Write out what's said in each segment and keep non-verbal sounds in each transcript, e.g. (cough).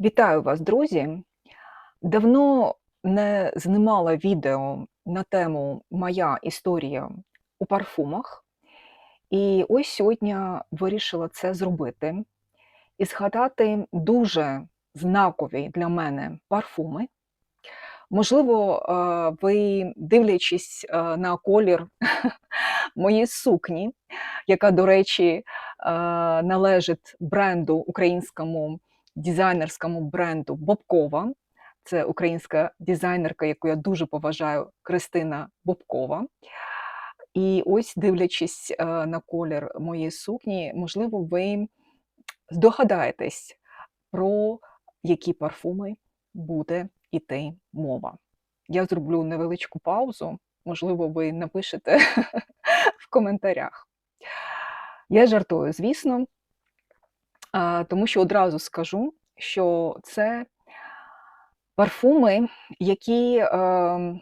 Вітаю вас, друзі! Давно не знімала відео на тему Моя історія у парфумах. І ось сьогодні вирішила це зробити і згадати дуже знакові для мене парфуми. Можливо, е, ви, дивлячись е, на колір (laughs) моєї сукні, яка, до речі, е, належить бренду українському дизайнерському бренду Бобкова. Це українська дизайнерка, яку я дуже поважаю, Кристина Бобкова. І ось, дивлячись е, на колір моєї сукні, можливо, ви здогадаєтесь, про які парфуми буде йти мова. Я зроблю невеличку паузу, можливо, ви напишете (laughs) в коментарях. Я жартую, звісно, тому що одразу скажу, що це парфуми, які е,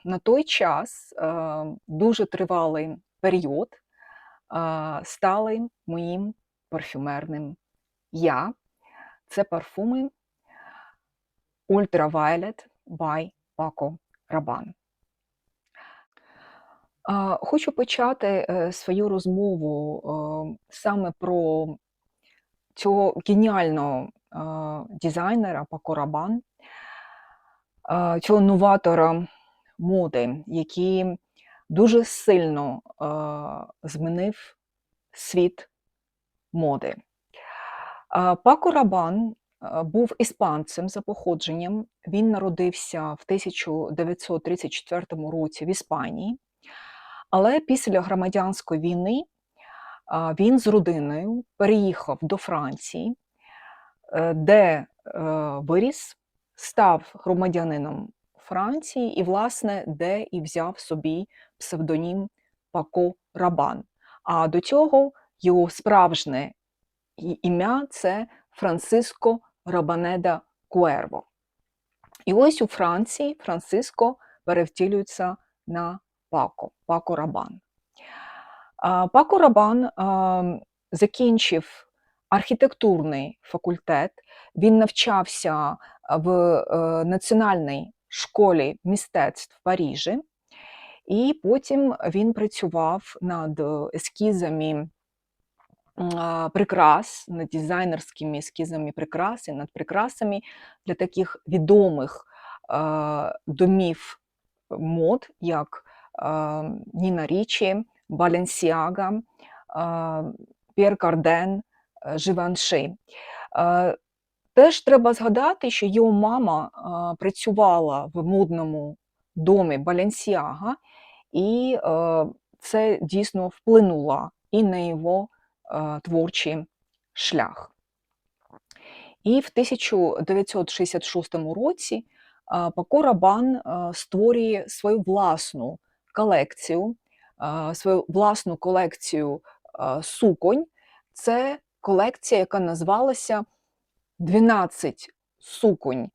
на той час е, дуже тривалий період е, стали моїм парфюмерним я. Це парфуми Ultraviolet by Paco Rabanne. Хочу почати е, свою розмову е, саме про цього геніального е, дизайнера Пако Рабан, е, цього новатора моди, який дуже сильно е, змінив світ моди. Пако Рабан був іспанцем за походженням. Він народився в 1934 році в Іспанії, але після громадянської війни він з родиною переїхав до Франції, е, де е, виріс, став громадянином Франції і, власне, де і взяв собі псевдонім Пако Рабан. А до цього його справжнє ім'я це Франциско Рабанеда Куерво. І ось у Франції Франциско перевтілюється на Пако, Пако Рабан. Пако Рабан закінчив архітектурний факультет, він навчався в е, Національній школі мистецтв в Парижі, і потім він працював над ескізами прикрас, над дизайнерськими ескізами прикрас і над прикрасами для таких відомих домів мод, як Ніна Річі, Баленсіага, П'єр Карден, е, Живанши. Е, Теж треба згадати, що його мама працювала в модному домі Баленсіага, і е, це дійсно вплинуло і на його творчий шлях. І в 1966 році Пако Рабан створює свою власну колекцію, свою власну колекцію суконь. Це колекція, яка називалася 12 суконь,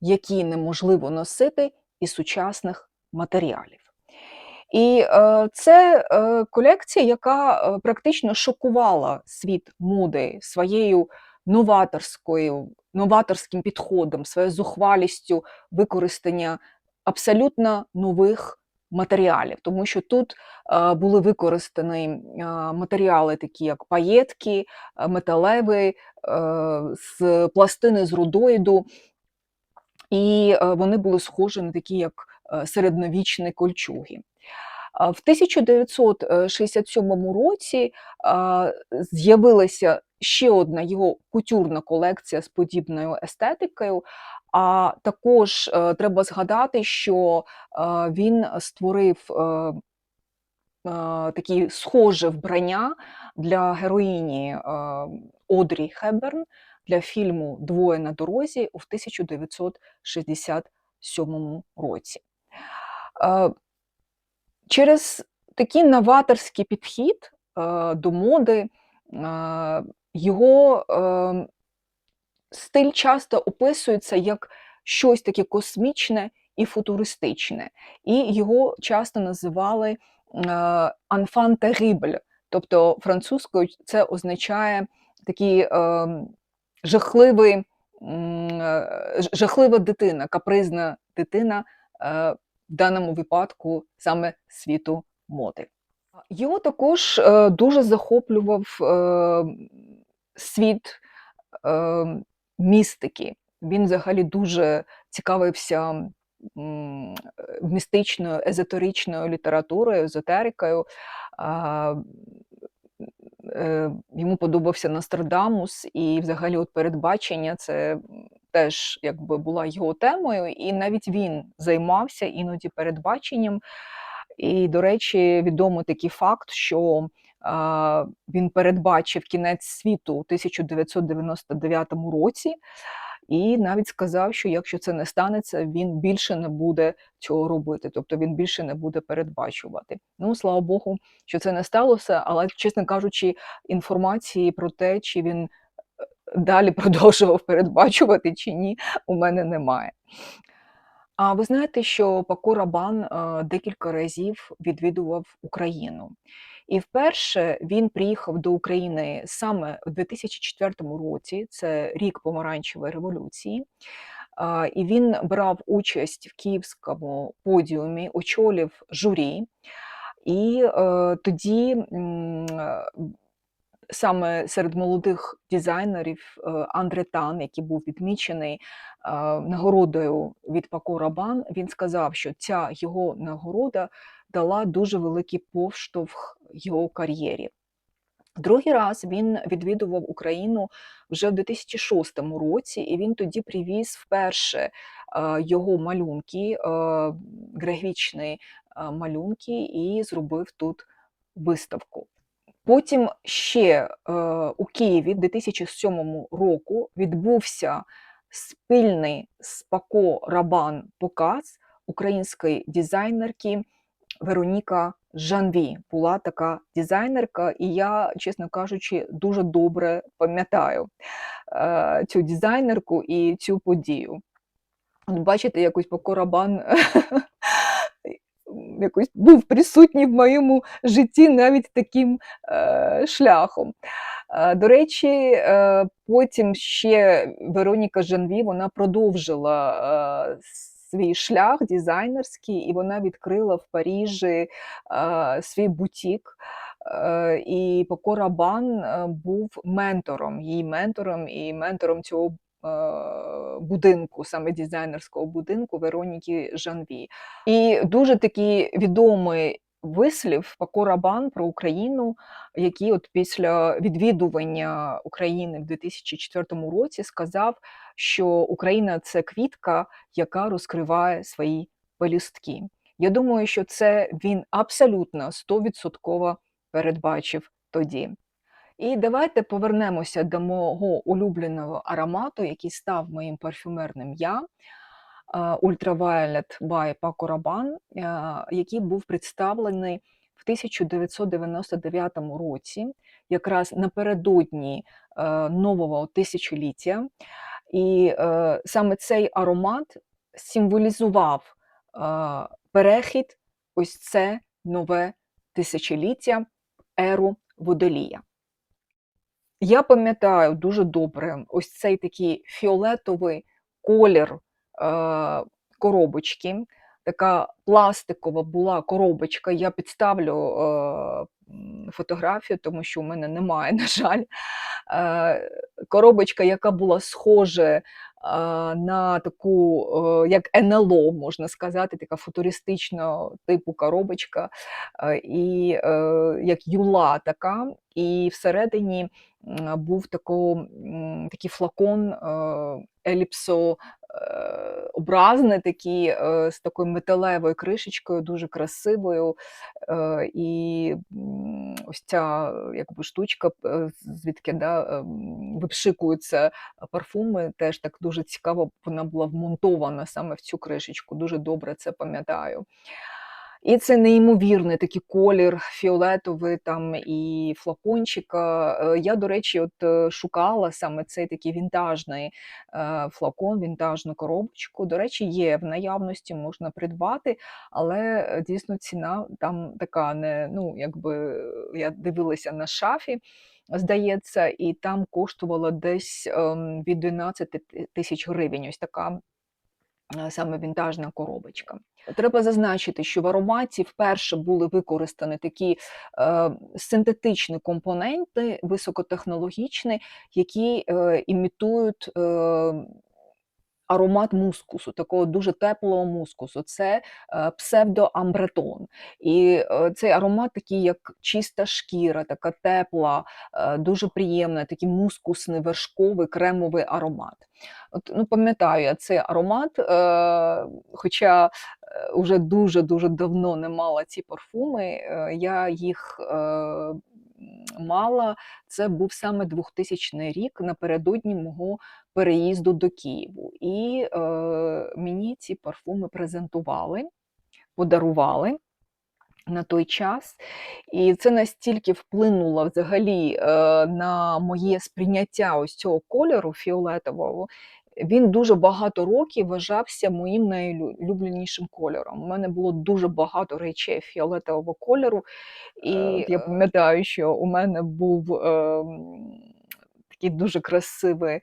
які неможливо носити із сучасних матеріалів. І е, це е, колекція, яка е, практично шокувала світ моди своєю новаторською, новаторським підходом, своєю зухвалістю використання абсолютно нових матеріалів, тому що тут е, були використані е, матеріали, такі як паєтки, е, металеві, з пластини з рудоїду, і вони були схожі на такі, як середньовічні кольчуги. В 1967 році з'явилася ще одна його кутюрна колекція з подібною естетикою. А також е, треба згадати, що е, він створив е, такі схоже вбрання для героїні Одрі Хеберн для фільму Двоє на дорозі у 1967 році. Через такий новаторський підхід до моди його е, стиль часто описується як щось таке космічне і футуристичне, і його часто називали е, «enfant terrible», тобто французькою це означає такий е, жахливий е, жахлива дитина, капризна дитина, е, в даному випадку саме світу моди. Його також, е, дуже захоплював, е, світ, е, містики. Він взагалі дуже цікавився, містичною, езотеричною літературою, езотерикою. Е, йому подобався Нострадамус, і взагалі от передбачення це, теж якби була його темою, і навіть він займався іноді передбаченням. І, до речі, відомий такий факт, що, він передбачив кінець світу у 1999 році, і навіть сказав, що якщо це не станеться, він більше не буде цього робити, тобто він більше не буде передбачувати. Ну, слава Богу, що це не сталося, але, чесно кажучи, інформації про те, чи він, е, далі (laughs) продовжував передбачувати чи ні, у мене немає. А ви знаєте, що Пако Рабан, е, декілька разів відвідував Україну. І вперше він приїхав до України саме в 2004 році, це рік Помаранчевої революції. І він брав участь в київському подіумі, очолив журі. І, е, тоді, саме серед молодих дизайнерів, е, Андре Тан, який був відмічений, нагородою від Пако Рабан, він сказав, що ця його нагорода дала дуже великий поштовх його кар'єрі. Другий раз він відвідував Україну вже в 2006 році, і він тоді привіз вперше, його малюнки, графічні, малюнки і зробив тут виставку. Потім ще, е, у Києві в 2007 року відбувся спільний з Пако Рабан показ української дизайнерки Вероніка Жанві. Була така дизайнерка, і я, чесно кажучи, дуже добре пам'ятаю, е, цю дизайнерку і цю подію. От бачите, якось Пако Рабан (laughs) якось був присутній в моєму житті навіть таким, е, шляхом. Е, до речі, е, потім ще Вероніка Жанві, вона продовжила, свій шлях дизайнерський, і вона відкрила в Парижі, свій бутік. І Пако Рабан, був ментором, її ментором і ментором цього, будинку, саме дизайнерського будинку Вероніки Жанві. І дуже такий відомий вислів Пако Рабан про Україну, який от після відвідування України в 2004 році сказав, що Україна це квітка, яка розкриває свої пелюстки. Я думаю, що це він абсолютно стовідсотково передбачив тоді. І давайте повернемося до мого улюбленого аромату, який став моїм парфюмерним я, Ultraviolet by Paco Rabanne, який був представлений в 1999 році, якраз напередодні, е, нового тисячоліття. І, е, саме цей аромат символізував, перехід, ось це нове тисячоліття, еру Водолія. Я пам'ятаю дуже добре ось цей такий фіолетовий колір, е, коробочки. Така пластикова була коробочка. Я підставлю, е, фотографію, тому що у мене немає, (laughs) на жаль. Е, коробочка, яка була схожа, на таку, як НЛО, можна сказати, така футуристичного типу коробочка, і, як юла така, і всередині, був тако такий флакон, еліпсо, е, такі е, з такою металевою кришечкою, дуже красивою. І, ось ця якби штучка, звідки, да, випшикуються парфуми, теж так дуже цікаво вона була вмонтована саме в цю кришечку. Дуже добре це пам'ятаю. І це неймовірний такий колір фіолетовий там і флакончика. Е, я, до речі, от, е, шукала саме цей такий вінтажний, е, флакон, вінтажну коробочку. До речі, є в наявності, можна придбати, але, дійсно ціна там така не ну, якби я дивилася на шафі, здається, і там коштувала десь ем, від 12 тисяч гривень. Ось така саме вінтажна коробочка. Треба зазначити, що в ароматі вперше були використані такі е, синтетичні компоненти, високотехнологічні, які е, імітують е, аромат мускусу, такого дуже теплого мускусу. Це е, псевдоамбретон. І е, цей аромат такий, як чиста шкіра, така тепла, е, дуже приємна, такий мускусний, вершковий, кремовий аромат. От, ну, пам'ятаю я цей аромат, е, хоча вже дуже-дуже давно не мала ці парфуми, е, я їх е, мала. Це був саме 2000 рік напередодні мого переїзду до Києву. І е, мені ці парфуми презентували, подарували. На той час, і це настільки вплинуло взагалі е, на моє сприйняття ось цього кольору фіолетового. Він дуже багато років вважався моїм найулюбленішим кольором. У мене було дуже багато речей фіолетового кольору, і Е, я пам'ятаю, що у мене був е, такий дуже красивий е,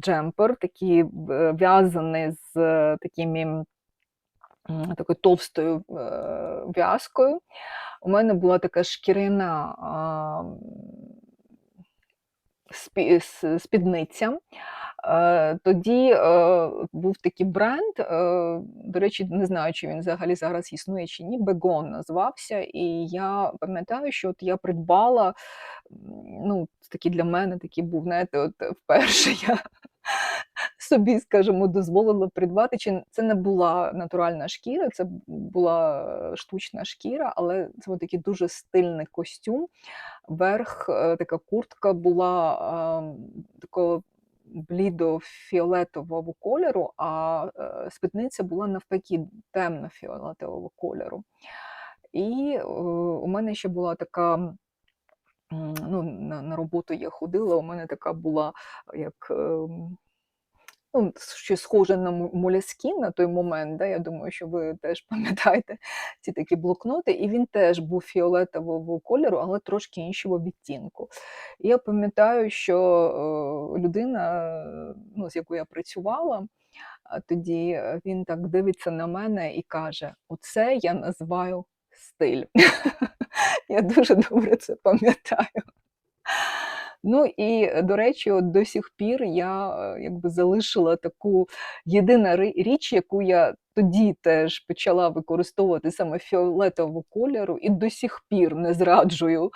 джемпер, такий е, в'язаний з е, такими такою товстою е, в'язкою. У мене була така шкіряна а, спі- с- спідниця. Е, Тоді е, був такий бренд, е, до речі, не знаю, чи він взагалі зараз існує чи ні, Бегон називався. І я пам'ятаю, що от я придбала, ну, такий для мене такий був, знаєте, от вперше я собі, скажімо, дозволила придбати. Чи це не була натуральна шкіра, це була штучна шкіра, але це був такий дуже стильний костюм. Верх, така куртка була такого блідо-фіолетового кольору, а е, спідниця була навпаки темно-фіолетового кольору. І е, у мене ще була така. Ну, на, на роботу я ходила, у мене така була як ем, ну, щось схоже на му- моляскін на той момент. Да? Я думаю, що ви теж пам'ятаєте (laughs) ці такі блокноти. І він теж був фіолетового кольору, але трошки іншого відтінку. Я пам'ятаю, що е, людина, ну, з якою я працювала, тоді е, він так дивиться на мене і каже: Оце я називаю стиль. (laughs) Я дуже добре це пам'ятаю. Ну і, е, до речі, от до сих пір я е, якби залишила таку єдина річ, яку я тоді теж почала використовувати саме фіолетового кольору, і до сих пір не зраджую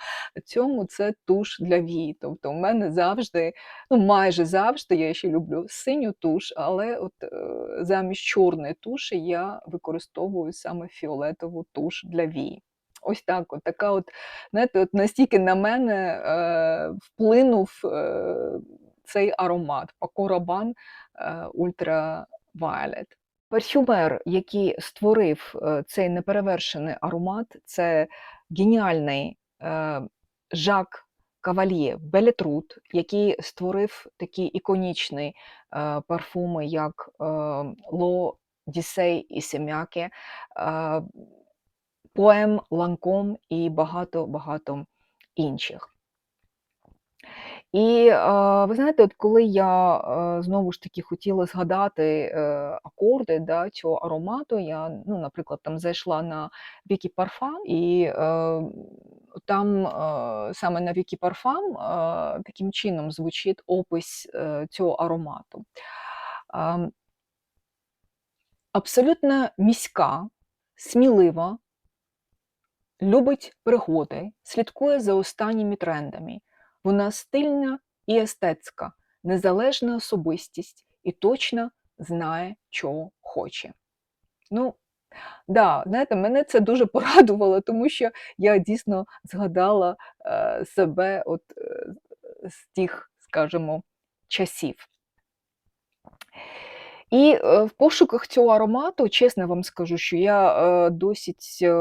цьому. Це туш для вій. Тобто, у мене завжди, ну майже завжди, я ще люблю синю туш, але от е, замість чорної туші я використовую саме фіолетову туш для вій. Ось так, от така от знаєте, от настільки на мене е, вплинув е, цей аромат Rabanne е, Ultra Violet. Парфюмер, який створив е, цей неперевершений аромат, це геніальний е, Жак Кавальє Белетрут, який створив такі іконічні е, парфуми, як е, Ло Дісей і Семяке. Е, поем Ланком і багато-багато інших. І е, ви знаєте, от коли я е, знову ж таки хотіла згадати е, акорди да, цього аромату, я, ну, наприклад, там зайшла на Вікі Парфам, і там саме на Вікі Парфам таким чином звучить опис цього аромату. Е, абсолютно міська, смілива, любить пригоди, слідкує за останніми трендами. Вона стильна і естетська, незалежна особистість і точно знає, чого хоче. Ну, да, знаєте, мене це дуже порадувало, тому що я дійсно згадала е, себе от, е, з тих, скажімо, часів. І е, в пошуках цього аромату, чесно вам скажу, що я е, досить е,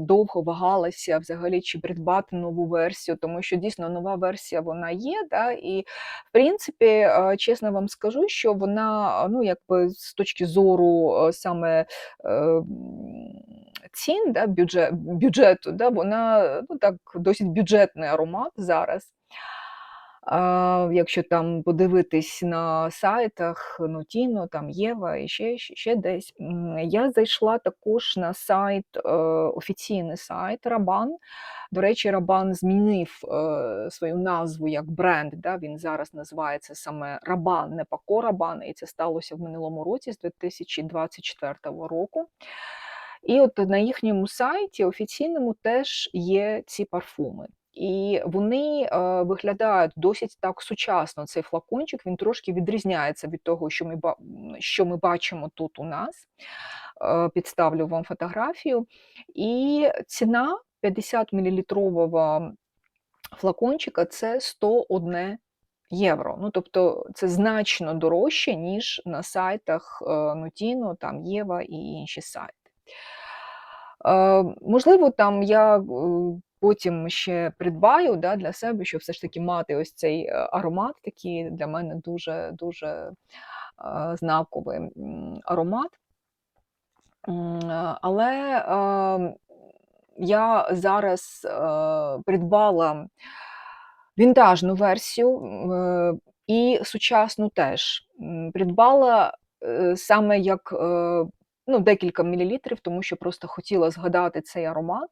довго вагалася взагалі, чи придбати нову версію, тому що дійсно нова версія вона є. Да, і в принципі, е, чесно вам скажу, що вона, ну якби з точки зору е, саме е, цін, да, бюджет, бюджету, да, вона ну, так, досить бюджетний аромат зараз. Якщо там подивитись на сайтах Notino, там Єва і ще, ще, ще десь, я зайшла також на сайт, е, офіційний сайт Рабан. До речі, Рабан змінив е, свою назву як бренд. Да? Він зараз називається саме Рабан, не Пако Рабан, і це сталося в минулому році, з 2024 року. І от на їхньому сайті офіційному теж є ці парфуми. І вони е, виглядають досить так сучасно. Цей флакончик він трошки відрізняється від того, що ми що ми бачимо тут у нас. Е, підставлю вам фотографію. І ціна 50 мл флакончика це 101 євро. Ну, тобто це значно дорожче, ніж на сайтах е, Notino, там Єва і інші сайти. Е, можливо, там я е, потім ще придбаю да, для себе, щоб все ж таки мати ось цей е, аромат, такий для мене дуже дуже е, знаковий аромат. Е, Але е, я зараз придбала вінтажну версію і сучасну теж. Придбала саме як ну, декілька мілілітрів, тому що просто хотіла згадати цей аромат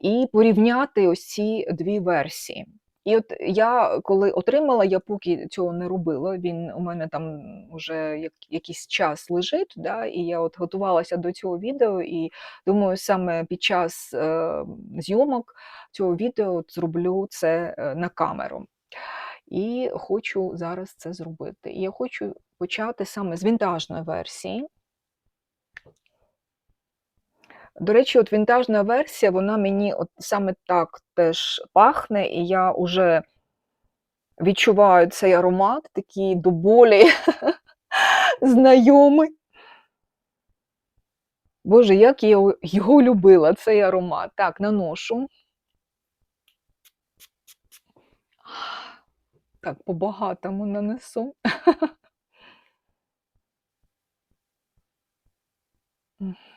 і порівняти ось ці дві версії. І от я коли отримала, я поки цього не робила. Він у мене там вже як, якийсь час лежить, да, і я от готувалася до цього відео, і думаю, саме під час е, зйомок цього відео от зроблю це е, на камеру. І хочу зараз це зробити. І я хочу почати саме з вінтажної версії. До речі, от вінтажна версія, вона мені от саме так теж пахне, і я вже відчуваю цей аромат, такий до болі (laughs) знайомий. Боже, як я його- любила, цей аромат. Так, наношу. Так, по-багатому нанесу. (laughs)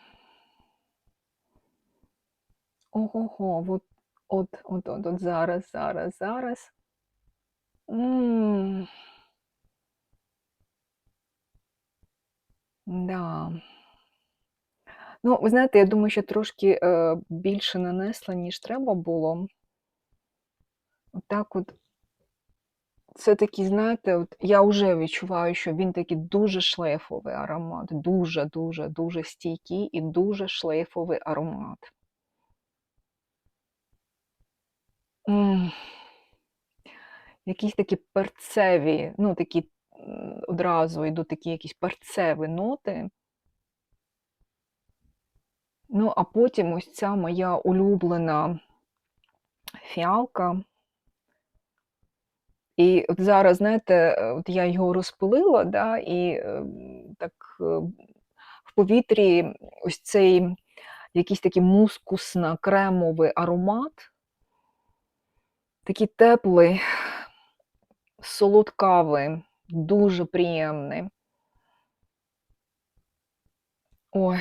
Ого-го, от, от, от, от, от зараз, зараз, зараз. М, Да. Ну, ви знаєте, я думаю, що трошки е, більше нанесла, ніж треба було. Отак от. Це такий, знаєте, от я вже відчуваю, що він такий дуже шлейфовий аромат, дуже, дуже, дуже стійкий і дуже шлейфовий аромат. Якісь такі перцеві, ну такі одразу йдуть такі якісь перцеві ноти. Ну, а потім ось ця моя улюблена фіалка. І от зараз, знаєте, от я його розпилила, да, і е, так е, в повітрі ось цей якийсь такий мускусно-кремовий аромат, такий теплий, солодкавий, дуже приємний. Ой.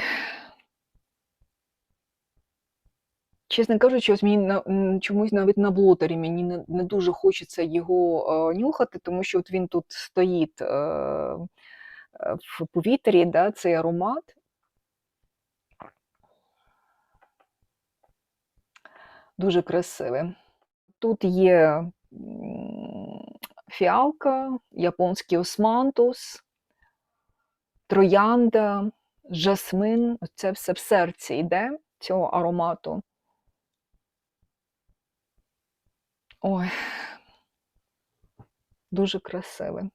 Чесно кажучи, ось мені чомусь навіть на блотері мені не, не дуже хочеться його е, нюхати, тому що от він тут стоїть е, в повітрі, да, цей аромат. Дуже красивий. Тут є фіалка, японський османтус, троянда, жасмин. Це все в серці йде цього аромату. Ой, дуже красиве.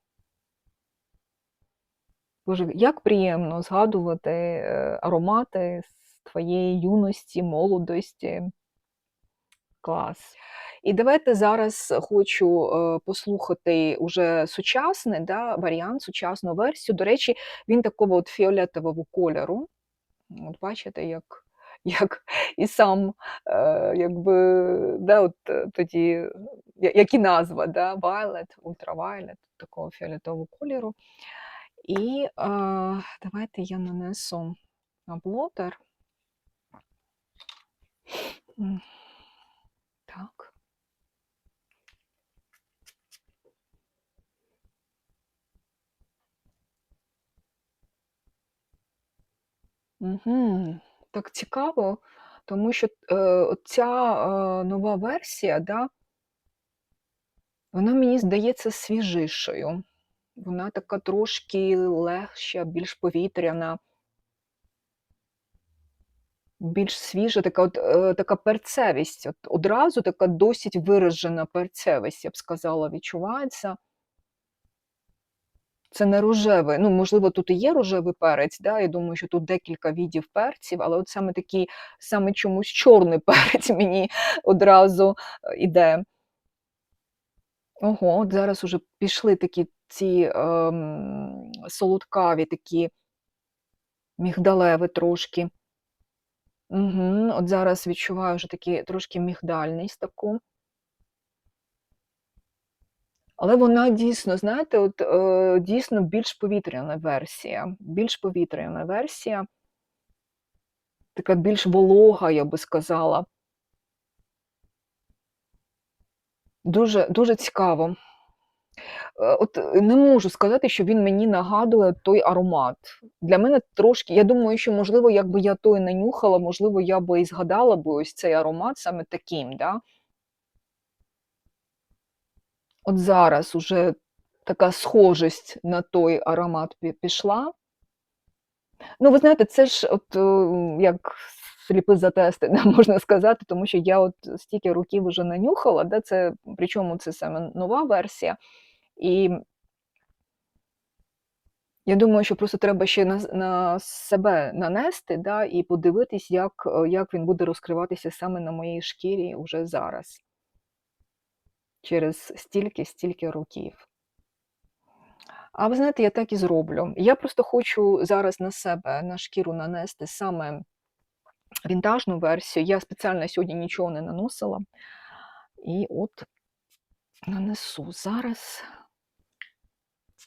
Боже, як приємно згадувати е, аромати з твоєї юності, молодості. Клас. І давайте зараз хочу е, послухати уже сучасний да, варіант, сучасну версію. До речі, він такого от фіолетового кольору. От бачите, як, (laughs) як і сам, е, якби, да, от е, тоді, як і назва, да, Violet, Ultraviolet, такого фіолетового кольору. І е, давайте я нанесу на блотер. М. Так. Мгм. Так цікаво, тому що, е, оця, е, нова версія, да вона мені здається свіжішою. Вона така трошки легша, більш повітряна. Більш свіжа, така от, е, така перцевість. От одразу така досить виражена перцевість, я б сказала, відчувається. Це не рожевий, ну, можливо, тут і є рожевий перець, да, я думаю, що тут декілька видів перців, але от саме такий, саме чомусь чорний (laughs) перець мені одразу е, іде. Ого, от зараз уже пішли такі ці, ем, солодкаві такі мігдалеві трошки. Мгм. От зараз відчуваю вже такі трошки мігдальність таку. Але вона дійсно, знаєте, от, е, дійсно більш повітряна версія. Більш повітряна версія. Така більш волога, я би сказала. Дуже дуже цікаво. Е, от е, не можу сказати, що він мені нагадує той аромат. Для мене трошки я думаю, що, можливо, якби я той не нюхала, можливо, я би і згадала би ось цей аромат саме таким, да. От зараз уже така схожість на той аромат пішла. Ну, ви знаєте, це ж от, як сліпий за тести, (laughs) да, можна сказати, тому що я от стільки років уже нанюхала, да, це причому це саме нова версія. І я думаю, що просто треба ще на на себе нанести, да, і подивитись, як як він буде розкриватися саме на моїй шкірі уже зараз. Через стільки-стільки років. А ви знаєте, я так і зроблю. Я просто хочу зараз на себе, на шкіру нанести саме вінтажну версію. Я спеціально сьогодні нічого не наносила. І от нанесу зараз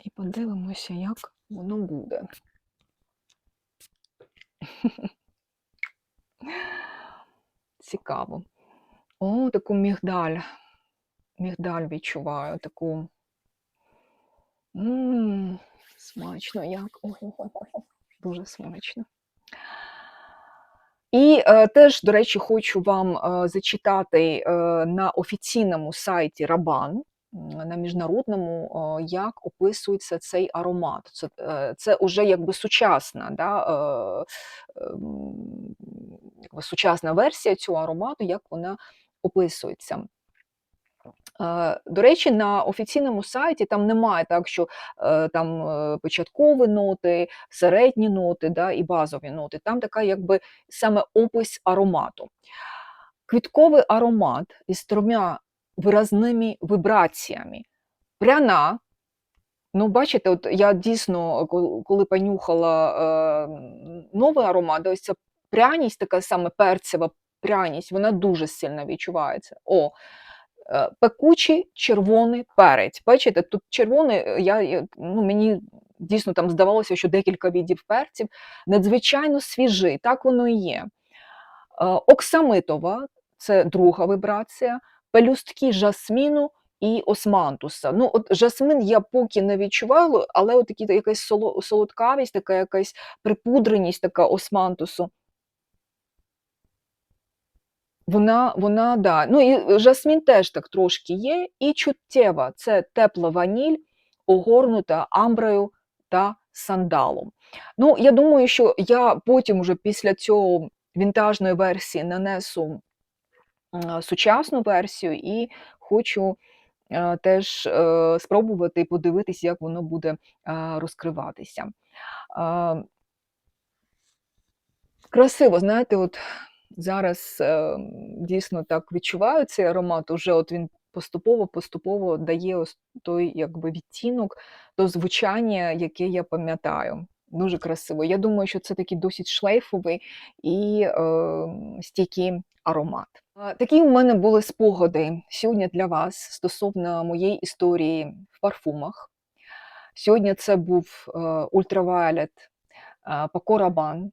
і подивимося, як воно буде. (laughs) Цікаво. О, таку мігдаль. Мігдаль відчуваю, таку. Ммм, смачно як. Ой-ой-ой, (laughs) дуже смачно. І е, теж, до речі, хочу вам е, зачитати е, на офіційному сайті Рабан, на міжнародному, е, як описується цей аромат. Це е, це вже якби сучасна, да, е, е, сучасна версія цього аромату, як вона описується. Е, до речі, на офіційному сайті там немає так, що е, там е, початкові ноти, середні ноти да, і базові ноти. Там така якби саме опис аромату. Квітковий аромат із трьома виразними вібраціями. Пряна, ну, бачите, от я дійсно, коли понюхала новий аромат, ось ця пряність, така саме перцева пряність, вона дуже сильно відчувається. О, пекучий червоний перець. Бачите, тут червоний, е, я, ну, мені дійсно там здавалося, що декілька видів перців, надзвичайно свіжий, так воно і є. Е, оксамитова це друга вибрація, пелюстки жасміну і османтуса. Ну, от Жасмин я поки не відчувала, але от такі, якась солодкавість, така якась припудреність така османтусу. Вона, вона, да. Ну і жасмін теж так трошки є. І чуттєва це тепла ваніль, огорнута амброю та сандалом. Ну, я думаю, що я потім, уже після цього вінтажної версії, нанесу сучасну версію і хочу теж е, спробувати і подивитися, як воно буде розкриватися. Красиво, знаєте, от зараз е, дійсно так відчуваю цей аромат. Уже от він поступово-поступово дає ось той якби відтінок, то звучання, яке я пам'ятаю. Дуже красиво. Я думаю, що це такий досить шлейфовий і е, стійкий аромат. Такі у мене були спогади сьогодні для вас стосовно моєї історії в парфумах. Сьогодні це був е, ультравіолет е, Paco Rabanne.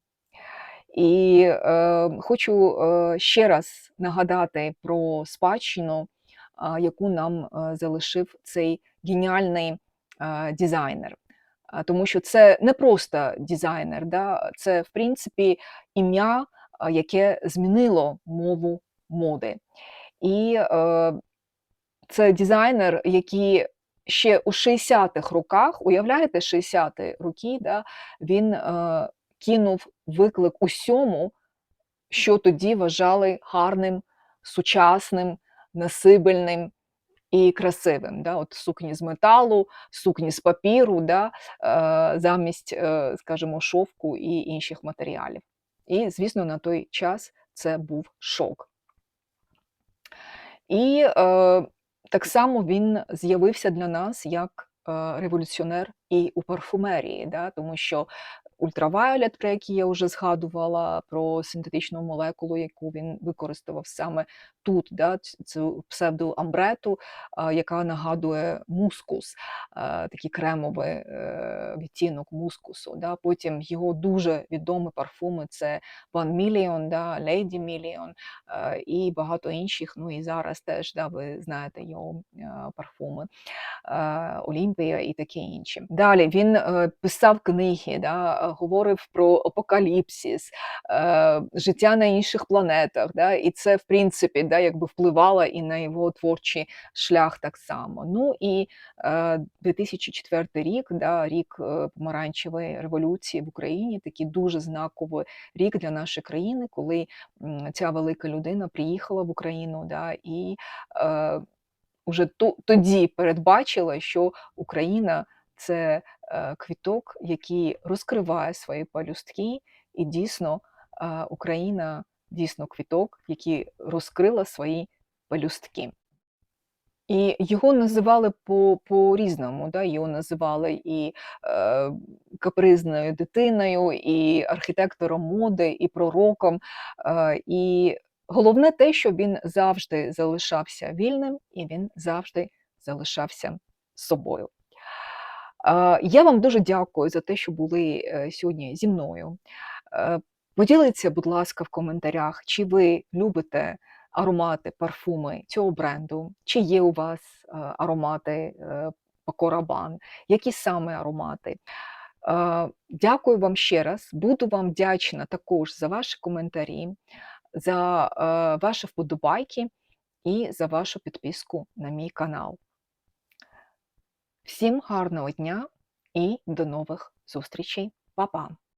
І е, хочу е, ще раз нагадати про спадщину, яку нам е, залишив цей геніальний е, дизайнер. Тому що це не просто дизайнер, да? це в принципі ім'я, яке змінило мову моди. І е, це дизайнер, який ще у 60-х роках, уявляєте, 60-ті роки, да, він е, кинув виклик усьому, що тоді вважали гарним, сучасним, насибельним і красивим. Да? От сукні з металу, сукні з папіру, да? е, замість, е, скажімо, шовку і інших матеріалів. І, звісно, на той час це був шок. І е, так само він з'явився для нас як е, революціонер і у парфумерії, да? тому що ультравайолет, про який я вже згадувала, про синтетичну молекулу, яку він використовував саме тут, да? цю псевдоамбрету, яка нагадує мускус, такий кремовий е, відтінок мускусу. Да? Потім його дуже відомі парфуми це One Million, да? Lady е, і багато інших. Ну і зараз теж да, ви знаєте його е, парфуми Олімпія і таке інше. Далі він писав книги, да, говорив про апокаліпсис, е, життя на інших планетах. Да, і це, в принципі, да, якби впливало і на його творчий шлях так само. Ну і е, 2004 рік, да, рік е, помаранчевої революції в Україні, такий дуже знаковий рік для нашої країни, коли ця велика людина приїхала в Україну, да, і е, тоді передбачила, що Україна це е, квіток, який розкриває свої пелюстки, і дійсно е, Україна дійсно квіток, який розкрила свої пелюстки. І його називали по, по-різному. Да? Його називали і е, капризною дитиною, і архітектором моди, і пророком. Е, і головне те, що він завжди залишався вільним і він завжди залишався собою. Е, я вам дуже дякую за те, що були е, сьогодні зі мною. Е, Поділіться, будь ласка, в коментарях, чи ви любите аромати, парфуми цього бренду, чи є у вас аромати Paco які саме аромати. Дякую вам ще раз. Буду вам вдячна також за ваші коментарі, за ваші вподобайки і за вашу підписку на мій канал. Всім гарного дня і до нових зустрічей. Па-па!